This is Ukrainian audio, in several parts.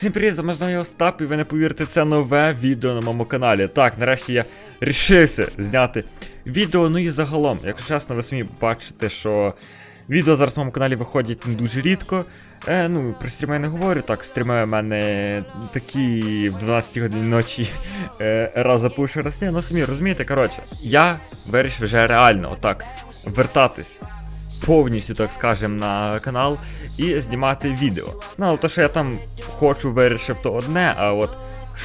Всім привіт, з вами Остап, і ви не повірите, це нове відео на моєму каналі. Так, нарешті я рішився зняти відео. Ну і загалом, якщо чесно, ви самі бачите, що відео зараз на моєму каналі виходять не дуже рідко. Е, ну, про стріми я не говорю, так, стріми у мене такі в 12 годині ночі е, раз запущу, раз ні. Ну самі розумієте, коротше, я вирішив вже реально отак вертатись повністю, так скажем, на канал і знімати відео. Ну, але то, що я там хочу, вирішив, то одне, а от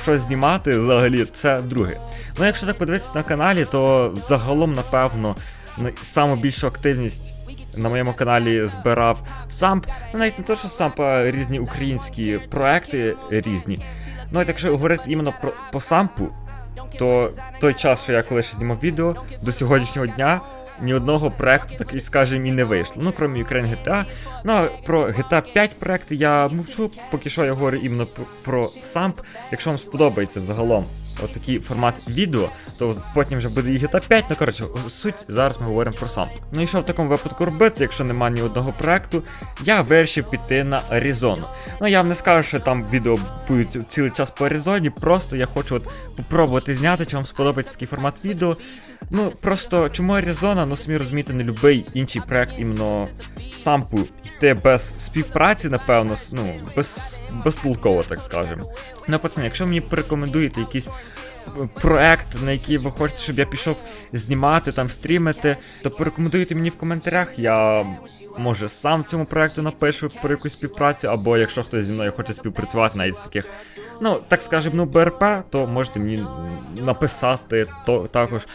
що знімати взагалі, це друге. Ну, якщо так подивитися на каналі, то загалом, напевно, на- саму більшу активність на моєму каналі збирав самп. Ну, навіть не то, що самп, а різні українські проекти різні. Ну, от якщо говорити іменно про по сампу, то той час, що я колись знімав відео, до сьогоднішнього дня ні одного проекту такий, скажімо, і не вийшло. Ну, крім Ukraine GTA. Ну, а про GTA 5 проект я мовчу, поки що я говорю іменно про, самп. Якщо вам сподобається загалом от такий формат відео, то потім вже буде і GTA 5. Ну, коротше, суть зараз ми говоримо про самп. Ну і що в такому випадку робити, якщо немає ні одного проекту, я вирішив піти на Аризону. Ну я вам не скажу, що там відео будуть цілий час по Аризоні, просто я хочу от попробувати зняти, чи вам сподобається такий формат відео. Ну просто чому Аризона, ну самі розумієте, не любий інший проект іменно сампу йти без співпраці, напевно, ну, без, безтолково, так скажемо. Ну, пацани, якщо мені порекомендуєте якийсь е, проект, на який ви хочете, щоб я пішов знімати, там стрімити, то порекомендуйте мені в коментарях. Я може сам цьому проекту напишу про якусь співпрацю, або якщо хтось зі мною хоче співпрацювати навіть з таких, ну так скажемо, ну БРП, то можете мені написати то також.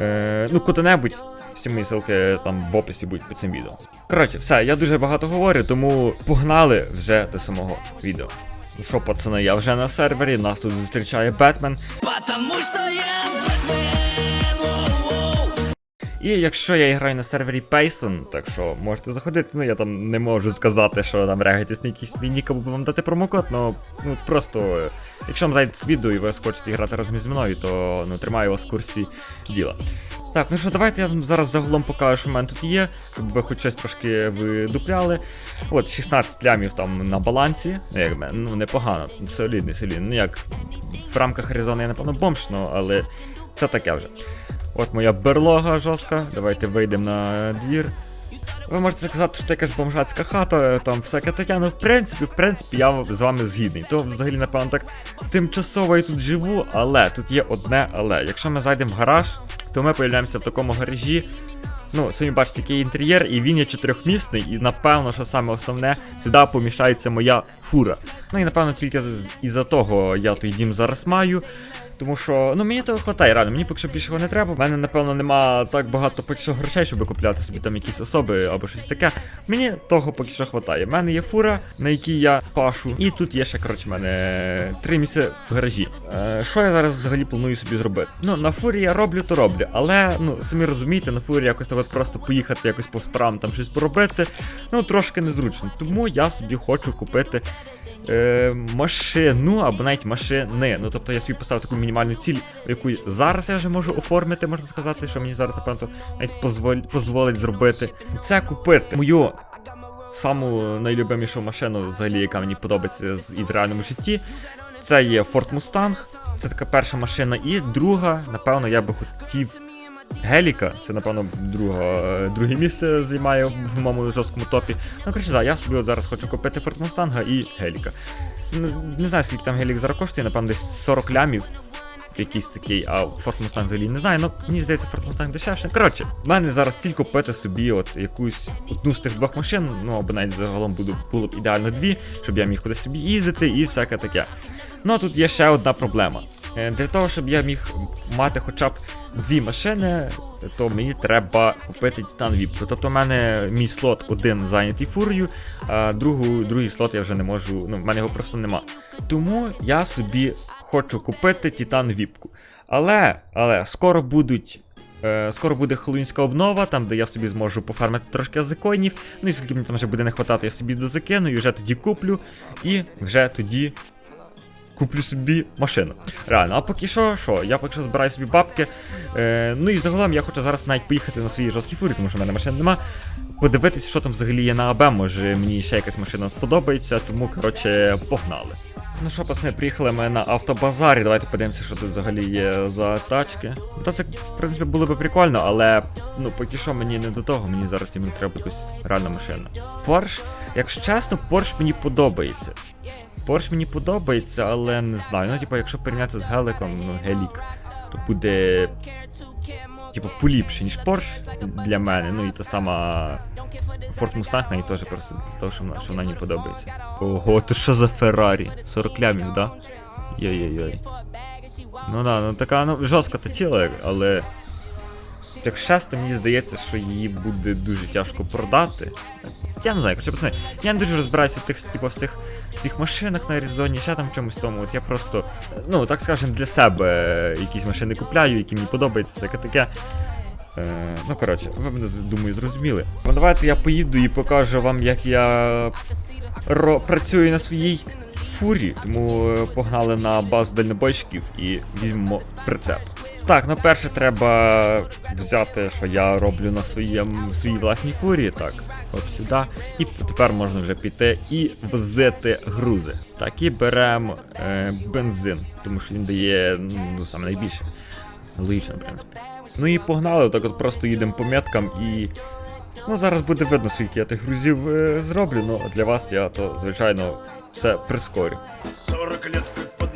Е, ну, куди-небудь. Всі мої ссылки там в описі будуть під цим відео. Коротше, все, я дуже багато говорю, тому погнали вже до самого відео. Ну що, пацани, я вже на сервері, нас тут зустрічає Бетмен. Потому что я воу-воу. І якщо я граю на сервері Payson, так що можете заходити, ну я там не можу сказати, що там реагуєтесь на якийсь мій нік, або вам дати промокод, ну, ну просто, якщо вам зайде відео і ви хочете грати разом зі мною, то ну, тримаю вас в курсі діла. Так, ну що, давайте я вам зараз загалом покажу, що в мене тут є, щоб ви хоч щось трошки видупляли. От, 16 лямів там на балансі. Ну, як, ну, непогано, солідний, солідний. Ну як, в рамках Аризони я, напевно, бомж, але це таке вже. От моя берлога жорстка. Давайте вийдемо на двір. Ви можете сказати, що це якась бомжацька хата, там всяке таке, ну в принципі, в принципі, я з вами згідний. То взагалі, напевно, так тимчасово я тут живу, але тут є одне але. Якщо ми зайдемо в гараж, то ми появляємося в такому гаражі. Ну, самі бачите, який інтер'єр, і він є чотирьохмісний, і напевно, що саме основне, сюди поміщається моя фура. Ну і напевно тільки із-за того я той дім зараз маю. Тому що, ну мені того хватає, реально, мені поки що більшого не треба. У мене, напевно, нема так багато поки що грошей, щоб купляти собі там якісь особи або щось таке. Мені того поки що хватає. У мене є фура, на якій я пашу, і тут є ще, коротше, в мене три місця в гаражі. Е, що я зараз взагалі планую собі зробити? Ну, на фурі я роблю, то роблю, але ну самі розумієте, на фурі якось так от просто поїхати якось по справам там щось поробити. Ну, трошки незручно. Тому я собі хочу купити е, машину або навіть машини. Ну тобто я собі поставив таку мінімальну ціль, яку зараз я вже можу оформити, можна сказати, що мені зараз напевно навіть позволь, дозволить зробити. Це купити мою саму найлюбимішу машину, взагалі, яка мені подобається і в реальному житті. Це є Ford Mustang. Це така перша машина. І друга, напевно, я би хотів. Геліка, це напевно друга, друге місце займає в моєму жорсткому топі. Ну, коротше, да, я собі от зараз хочу купити Ford Mustang і Геліка. Ну, не знаю, скільки там Гелік зараз коштує, напевно, десь 40 лямів. Якийсь такий, а Ford Mustang взагалі не знаю. Ну, мені здається, Ford Mustang дешевше. Коротше, в мене зараз тільки купити собі от якусь одну з тих двох машин, ну або навіть загалом буду, було б ідеально дві, щоб я міг кудись собі їздити і всяке таке. Ну а тут є ще одна проблема. Е, Для того, щоб я міг мати хоча б дві машини, то мені треба купити Titan VIP. Тобто, в мене мій слот один зайнятий фурою, а другу, другий слот я вже не можу. Ну, в мене його просто нема. Тому я собі хочу купити Titan VIP. Але, але скоро будуть. Е, скоро буде хеллоуінська обнова, там де я собі зможу пофармити трошки законів. Ну і скільки мені там вже буде не хватати, я собі дозакину і вже тоді куплю. І вже тоді куплю собі машину. Реально, а поки що, що, я поки що збираю собі бабки. Е, ну і загалом я хочу зараз навіть поїхати на своїй жорсткій фурі, тому що в мене машин нема. подивитись, що там взагалі є на АБ, може мені ще якась машина сподобається, тому коротше погнали. Ну що, пацани, приїхали ми на автобазарі. Давайте подивимося, що тут взагалі є за тачки. Ну, Та це, в принципі, було би прикольно, але ну поки що мені не до того, мені зараз іменно треба якась реальна машина. Порш, якщо чесно, Порш мені подобається. Порш мені подобається, але не знаю. Ну, типу, якщо порівняти з геликом, ну, гелік, то буде. Типу, поліпше, ніж Порш для мене. Ну і та сама Ford Mustang мені теж просто для того, що вона, що вона мені подобається. Ого, то що за Феррарі? 40 лямів, да? Йой-йой-йой. Ну да, ну така ну, жорстка та тіла, але. Як часто мені здається, що її буде дуже тяжко продати. Я не знаю, короче, пацани, я не дуже розбираюся в тих, типу, всіх, всіх машинах на Аризоні, ще там чомусь тому. От я просто, ну, так скажем, для себе якісь машини купляю, які мені подобаються, всяке таке. Е, ну, коротше, ви мене думаю, зрозуміли. Ну давайте я поїду і покажу вам, як я працюю на своїй фурі. Тому е, погнали на базу дальнобойщиків і візьмемо прицеп. Так, ну перше треба взяти, що я роблю на своєму своїй власній фурі. Так, от сюди. І тепер можна вже піти і возити грузи. Так, і беремо е, бензин, тому що він дає ну, саме найбільше. Логічно, в принципі. Ну і погнали, так от просто їдемо по меткам і. Ну, зараз буде видно, скільки я тих грузів е, зроблю, ну для вас я то, звичайно, все прискорю. 40 лет как под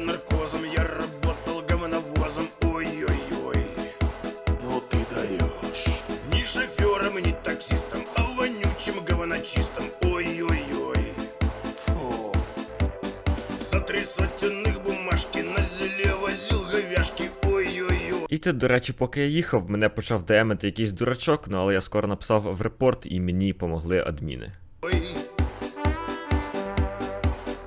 І тут, до речі, поки я їхав, мене почав демити якийсь дурачок, ну але я скоро написав в репорт і мені помогли адміни.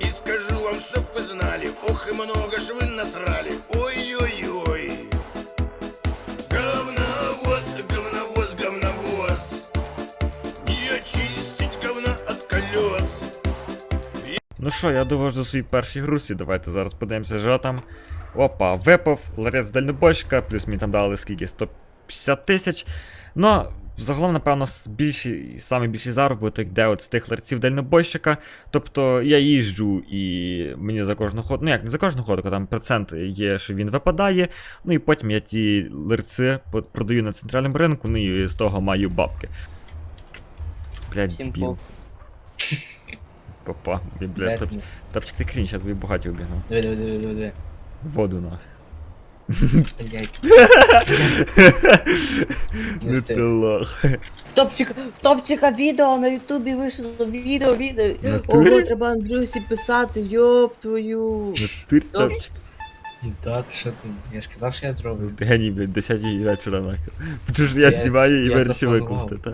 И скажу вам, чтоб вы знали Ох и много ж вы насрали. Ой-ой-ой. Говновоз, говновоз, говновоз. Не очистить говна от колес. Ну що, я довожу свій перший груз, і давайте зараз подивимося, що там. Опа, випав, ларет з дальнобойщика, плюс мені там дали скільки 150 тисяч. Ну, загалом, напевно, с- більший, самий більший заробіток йде от з тих ларців дальнобойщика. Тобто я їжджу і мені за кожну ходку, ну як не за кожну ходку, там процент є, що він випадає. Ну і потім я ті ларці продаю на центральному ринку, ну і з того маю бабки. Блядь, Всім дебіл. Попа, блядь, топ, топчик ти крінч, я твої багаті обігнав. Диви, диви, диви, диви. Воду. Блядь. Не Не ти лох. В топчика, в топчика відео на ютубі вийшло відео, відео. Натурі? Ого, треба Андрюсі писати, йоп твою. Ти топчик. Да, ти що ти? Я ж казав, що я зроблю. Ти геній, блядь, 10 вечора нахуй. Чого ж я Я- знімаю і вирішив викласти, так?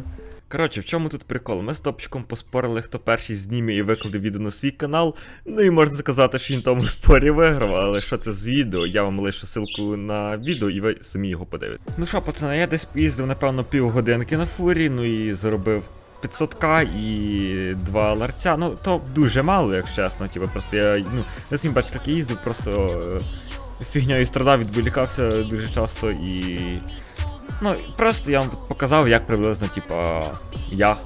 Коротше, в чому тут прикол? Ми з топчиком поспорили, хто перший зніме і викладе відео на свій канал. Ну і можна сказати, що він тому спорі виграв, але що це з відео? Я вам лишу ссылку на відео і ви самі його подивитесь. Ну що, пацани, я десь поїздив, напевно, півгодинки на фурі, ну і заробив 500к і два ларця. Ну, то дуже мало, якщо чесно. Типу, просто я, ну, я самі бачите, так я їздив, просто е, фігньою страдав, відволікався дуже часто і. Ну, просто я вам показав, як приблизно, типа, я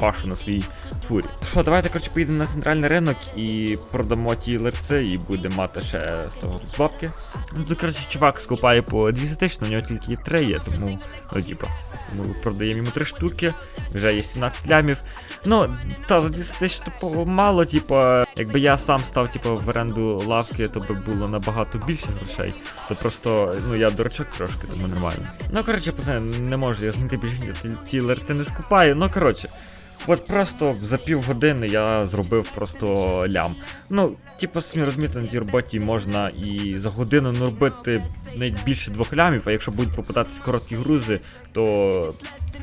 пашу на своїй фурі. Що, давайте, коротше, поїдемо на центральний ринок і продамо ті лерци, і будемо мати ще з того з бабки. Ну тут, коротше, чувак скупає по 200 тисяч, у нього тільки 3 є, тому, ну, діба. ми продаємо йому 3 штуки, вже є 17 лямів. Ну, та за 200 тисяч то мало, типа, якби я сам став, типа, в оренду лавки, то би було набагато більше грошей. То просто, ну я дурачок трошки, тому нормально. Ну, коротше, пацани, не можу я знайти більше ті- ті лерці не скупаю. Ну, коротше. От просто за півгодини я зробив просто лям. Ну, типу, самі розумієте, на тій роботі можна і за годину наробити навіть більше двох лямів, а якщо будуть попадатись короткі грузи, то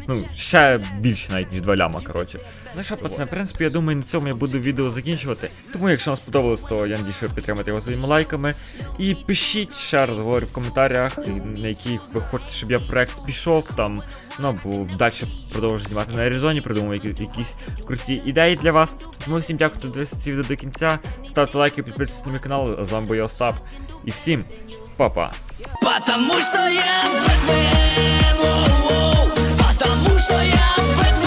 ну, ще більше навіть ніж два ляма, коротше. Ну що, пацани, в принципі, я думаю, на цьому я буду відео закінчувати. Тому, якщо вам сподобалось, то я надію, що ви його своїми лайками. І пишіть ще раз говорю в коментарях, на які ви хочете, щоб я проект пішов там. Ну, бо далі продовжую знімати на Аризоні, придумаю які, якісь круті ідеї для вас. Тому всім дякую, хто дивився це відео до кінця. Ставте лайки, підписуйтесь на мій канал, а з вами був я Остап. І всім па-па! Потому что я Бэтмен, I break